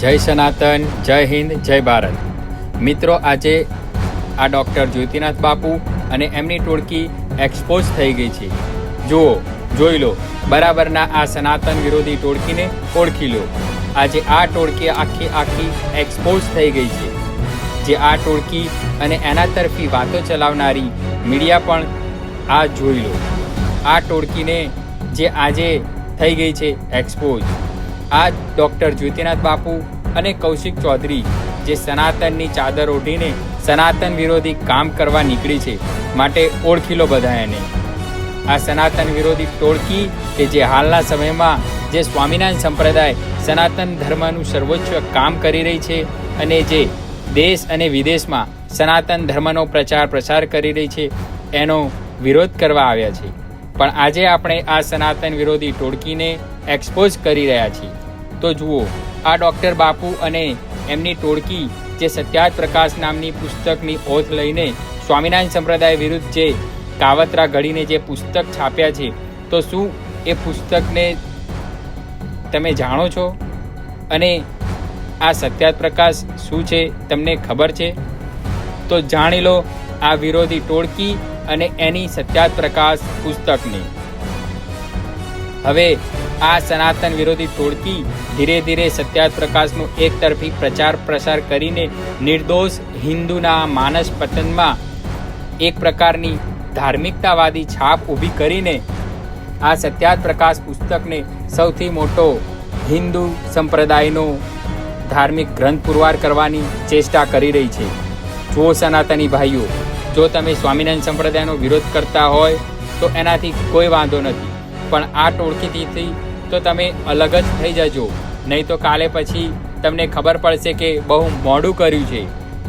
જય સનાતન, જય હિન્દ, જય ભારત. મિત્રો, આજે આ ડૉક્ટર જ્યોતિનાથ બાપુ અને એમની ટોળકી એક્સપોઝ થઈ ગઈ છે. જુઓ, જોઈ લો, બરાબરના આ સનાતન વિરોધી ટોળકીને ઓળખી લો. આજે આ ટોળકી આખી આખી એક્સપોઝ થઈ ગઈ છે. જે આ ટોળકી અને એના તરફી વાતો ચલાવનારી મીડિયા પણ આ જોઈ લો. આ ટોળકીને જે આજે થઈ ગઈ છે એક્સપોઝ આ ડૉક્ટર જ્યોતિનાથ બાપુ અને કૌશિક ચૌધરી જે સનાતનની ચાદર ઓઢીને સનાતન વિરોધી કામ કરવા નીકળી છે, માટે ઓળખી લો બધા એને આ સનાતન વિરોધી ટોળકી કે જે હાલના સમયમાં જે સ્વામિનારાયણ સંપ્રદાય સનાતન ધર્મનું સર્વોચ્ચ કામ કરી રહી છે અને જે દેશ અને વિદેશમાં સનાતન ધર્મનો પ્રચાર પ્રસાર કરી રહી છે, એનો વિરોધ કરવા આવ્યા છે. પણ આજે આપણે આ સનાતન વિરોધી ટોળકીને એક્સપોઝ કરી રહ્યા છીએ. તો જુઓ, આ ડૉક્ટર બાપુ અને એમની ટોળકી જે સત્યાજ પ્રકાશ નામની પુસ્તકની ઓથ લઈને સ્વામિનારાયણ સંપ્રદાય વિરુદ્ધ જે કાવતરા ઘડીને જે પુસ્તક છાપ્યા છે, તો શું એ પુસ્તકને તમે જાણો છો? અને આ સત્યાજ પ્રકાશ શું છે, તમને ખબર છે? તો જાણી લો, આ વિરોધી ટોળકી અને એની સત્યાપ્રકાશ પુસ્તકની. હવે આ સનાતન વિરોધી ટોળકી ધીરે ધીરે સત્યાપ્રકાશનો એકતરફી એક તરફી પ્રચાર પ્રસાર કરીને નિર્દોષ હિન્દુના માનસ પતનમાં એક પ્રકારની ધાર્મિકતાવાદી છાપ ઊભી કરીને આ સત્યાપ્રકાશ પુસ્તકને સૌથી મોટો હિન્દુ સંપ્રદાયનો ધાર્મિક ગ્રંથ પુરવાર કરવાની ચેષ્ટા કરી રહી છે. જુઓ સનાતની ભાઈઓ જો તમે સ્વામિનારાયણ સંપ્રદાયનો વિરોધ કરતા હોય, તો એનાથી કોઈ વાંધો નથી. પણ આ ટોળકીથી તો તમે અલગ જ થઈ જજો. નહીં તો કાલે પછી તમને ખબર પડશે કે બહુ મોડું કર્યું છે.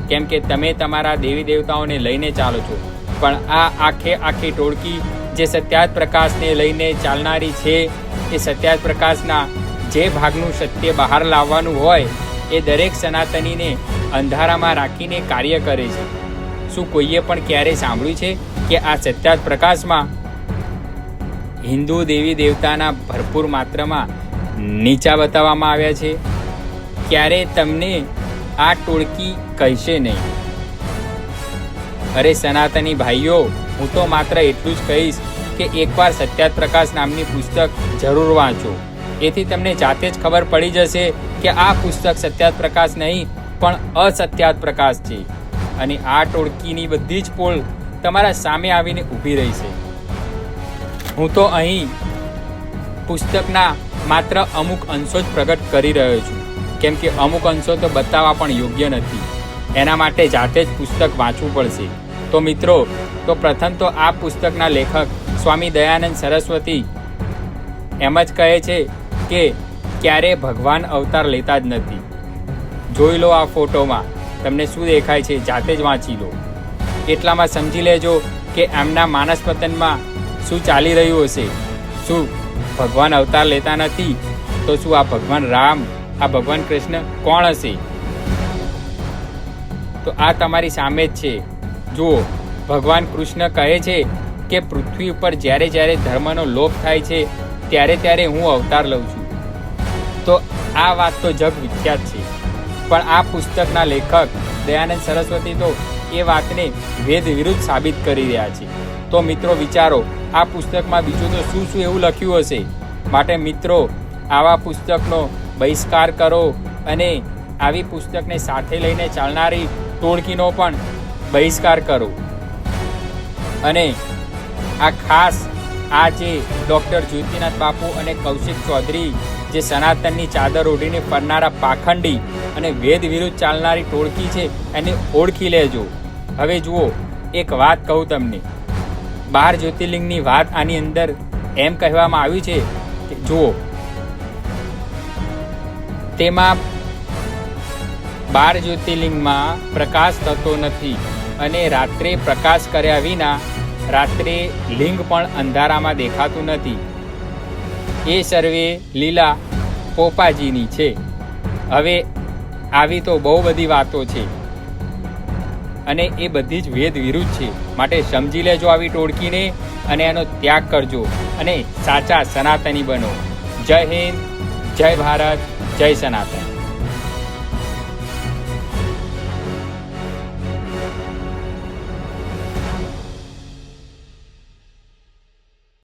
કેમ કે તમે તમારા દેવી દેવતાઓને લઈને ચાલો છો. પણ આ આખે આખી ટોળકી જે સત્યાજ પ્રકાશને લઈને ચાલનારી છે, એ સત્યાજ પ્રકાશના જે ભાગનું સત્ય બહાર લાવવાનું હોય, એ દરેક સનાતનીને અંધારામાં રાખીને કાર્ય કરે છે. શું કોઈએ પણ ક્યારેય સાંભળ્યું છે કે આ સત્યાજ પ્રકાશમાં હિન્દુ દેવી દેવતાના ભરપૂર માત્રામાં નીચા બતાવવામાં આવ્યા છે? ક્યારે તમને આ ટોળકી કહેશે નહીં. અરે સનાતની ભાઈઓ, હું તો માત્ર એટલું જ કહીશ કે એકવાર સત્યાજ પ્રકાશ નામની પુસ્તક જરૂર વાંચો. એથી તમને જાતે જ ખબર પડી જશે કે આ પુસ્તક સત્યાજ પ્રકાશ નહીં, પણ અસત્યાજ પ્રકાશ છે. અને આ ટોળકીની બધી જ પોલ તમારા સામે આવીને ઊભી રહી છે. હું તો અહીં પુસ્તકના માત્ર અમુક અંશો જ પ્રગટ કરી રહ્યો છું. કેમ કે અમુક અંશો તો બતાવવા પણ યોગ્ય નથી. એના માટે જાતે જ પુસ્તક વાંચવું પડશે. તો મિત્રો, તો પ્રથમ તો આ પુસ્તકના લેખક સ્વામી દયાનંદ સરસ્વતી એમ જ કહે છે કે ક્યારે ભગવાન અવતાર લેતા જ નથી. જોઈ લો આ ફોટોમાં. તમને શું દેખાય છે જાતે જ વાંચી લો. એટલામાં સમજી લેજો કે એમના માનસ પતનમાં શું ચાલી રહ્યું હશે. શું ભગવાન અવતાર લેતા નથી? તો શું આ ભગવાન રામ, આ ભગવાન કૃષ્ણ કોણ હશે? તો આ તમારી સામે જ છે. જુઓ, ભગવાન કૃષ્ણ કહે છે કે પૃથ્વી ઉપર જ્યારે જ્યારે ધર્મનો લોપ થાય છે, ત્યારે ત્યારે હું અવતાર લઉં છું. તો આ વાત તો જગ વિખ્યાત છે. પણ આ પુસ્તકના લેખક દયાનંદ સરસ્વતી તો એ વાતને વેદ વિરુદ્ધ સાબિત કરી રહ્યા છે. તો મિત્રો વિચારો, આ પુસ્તકમાં બીજું તો શું શું એવું લખ્યું હશે? માટે મિત્રો, આવા પુસ્તકનો બહિષ્કાર કરો અને આવી પુસ્તકને સાથે લઈને ચાલનારી ટોળકીનો પણ બહિષ્કાર કરો. અને આ ખાસ આ જે ડૉક્ટર જ્યોતિનાથ બાપુ અને કૌશિક ચૌધરી જે સનાતનની ચાદર ઓઢીને ફરનારા પાખંડી અને વેદ વિરુદ્ધ ચાલનારી ટોળકી છે, એને ઓળખી લેજો. હવે જુઓ, એક વાત કહું તમને. બાર જ્યોતિર્લિંગની વાત આની અંદર એમ કહેવામાં આવ્યું છે કે, જુઓ, તેમાં બાર જ્યોતિર્લિંગમાં પ્રકાશ થતો નથી અને રાત્રે પ્રકાશ કર્યા વિના રાત્રે લિંગ પણ અંધારામાં દેખાતું નથી. એ સર્વે લીલા પોપાજીની છે. હવે આવી તો બહુ બધી વાતો છે. અને એ બધી જ વેદ વિરુદ્ધ છે. માટે સમજી લેજો આવી ટોળકીને અને એનો ત્યાગ કરજો. અને સાચા સનાતની બનો. જય હિન્દ, જય ભારત, જય સનાતન.